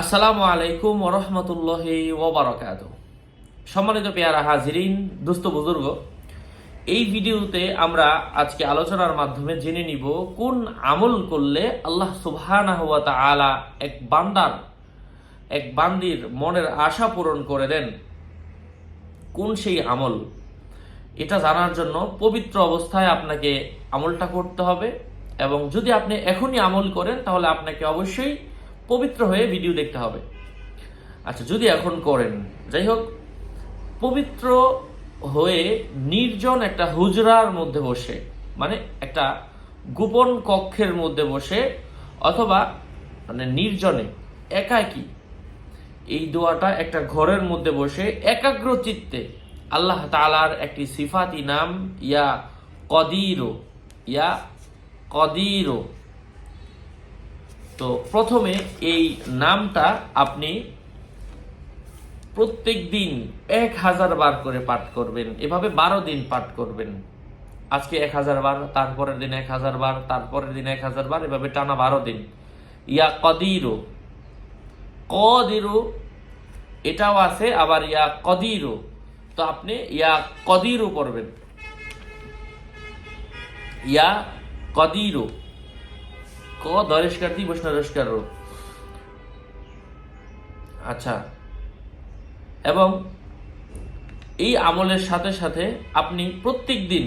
আসসালামু আলাইকুম ওরহমতুল্লাহি ওবরাকাত সম্মানিত পেয়ারা হাজিরিন, দুস্থ বুজুর্গ, এই ভিডিওতে আমরা আজকে আলোচনার মাধ্যমে জেনে নিব কোন আমল করলে আল্লাহ সুবহানাহু তাআলা এক বান্দার, এক বান্দির মনের আশা পূরণ করে দেন। কোন সেই আমল? এটা জানার জন্য পবিত্র অবস্থায় আপনাকে আমলটা করতে হবে এবং যদি আপনি এখনই আমল করেন তাহলে আপনাকে অবশ্যই পবিত্র হয়ে ভিডিও দেখতে হবে। আচ্ছা যদি এখন করেন, যাই হোক, পবিত্র হয়ে নির্জন একটা হুজরার মধ্যে বসে মানে একটা গোপন কক্ষের মধ্যে বসে, অথবা মানে নির্জনে, একাকী, এই দোয়াটা একটা ঘরের মধ্যে বসে একাগ্র চিত্তে আল্লাহ তালার একটি সিফাতি নাম, ইয়া কদিরো ইয়া কদিরো। তো প্রথমে এই নামটা আপনি প্রত্যেক দিন এক হাজার বার করে পাঠ করবেন। এভাবে বারো দিন পাঠ করবেন। আজকে এক হাজার বার, তারপরের দিন এক হাজার বার, তারপরের দিন এক হাজার বার, এভাবে টানা বারো দিন। ইয়া কদিরো। কদিরো, এটাও আছে, আবার ইয়া কদিরো। তো আপনি ইয়া কদিরো করবেন ইয়া কদিরো। ক? দরেশকার দি বৈষ্ণরেশকার রো আচ্ছা। এবং এই আমলের সাথে সাথে আপনি প্রত্যেক দিন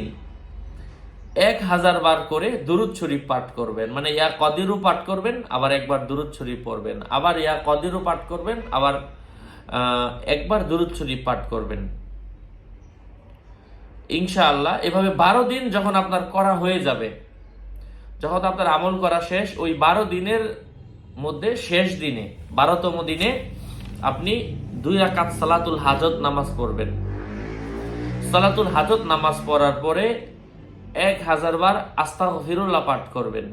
এক হাজার বার করে দুরুদ শরীফ পাঠ করবেন। মানে ইয়া কদিরু পাঠ করবেন, আবার একবার দুরুদ শরীফ পড়বেন। আবার ইয়া কদিরু পাঠ করবেন, আবার একবার দুরুদ শরীফ পাঠ করবেন। ইনশাআল্লাহ, এভাবে বারো দিন যখন আপনার করা হয়ে যাবে যখন আপনার আমল করা শেষ, ওই বারো দিনের মধ্যে শেষ দিনে, বারোতম দিনে আপনি দুই রাকাত সালাতুল হাজত নামাজ পড়বেন। সালাতুল হাজত নামাজ পড়ার পরে এক হাজার বার আস্তা ফিরুল্লাহ পাঠ করবেন।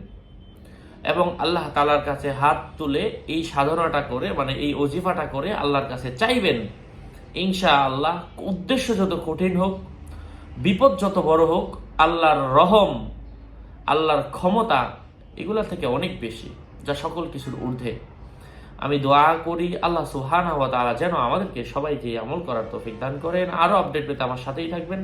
এবং আল্লাহ তালার কাছে হাত তুলে এই সাধনাটা করে মানে এই অজিফাটা করে আল্লাহর কাছে চাইবেন ইনশা আল্লাহ উদ্দেশ্য যত কঠিন হোক, বিপদ যত বড় হোক, আল্লাহর রহম আল্লাহর ক্ষমতা এগুলা থেকে অনেক বেশি, যা সকল কিছুর ঊর্ধ্বে। আমি দোয়া করি আল্লাহ সুহান হওয়া তারা যেন আমাদেরকে সবাইকে আমল করার তৌফিক দান করেন। আরও আপডেট পেতে আমার সাথেই থাকবেন।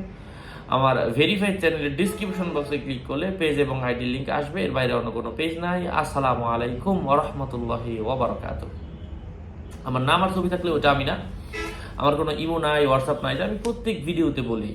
আমার ভেরিফাইড চ্যানেলের ডিসক্রিপশন বক্সে ক্লিক করলে পেজ এবং আইডি লিঙ্ক আসবে, এর বাইরে অন্য কোনো পেজ নাই। আসসালামু আলাইকুম ওরহমতুল্লাহি ওবরাকাত আমার নাম আর ছবি থাকলে ওটা আমি না। আমার কোনো ইমো নাই হোয়াটসঅ্যাপ নাই আমি প্রত্যেক ভিডিওতে বলি।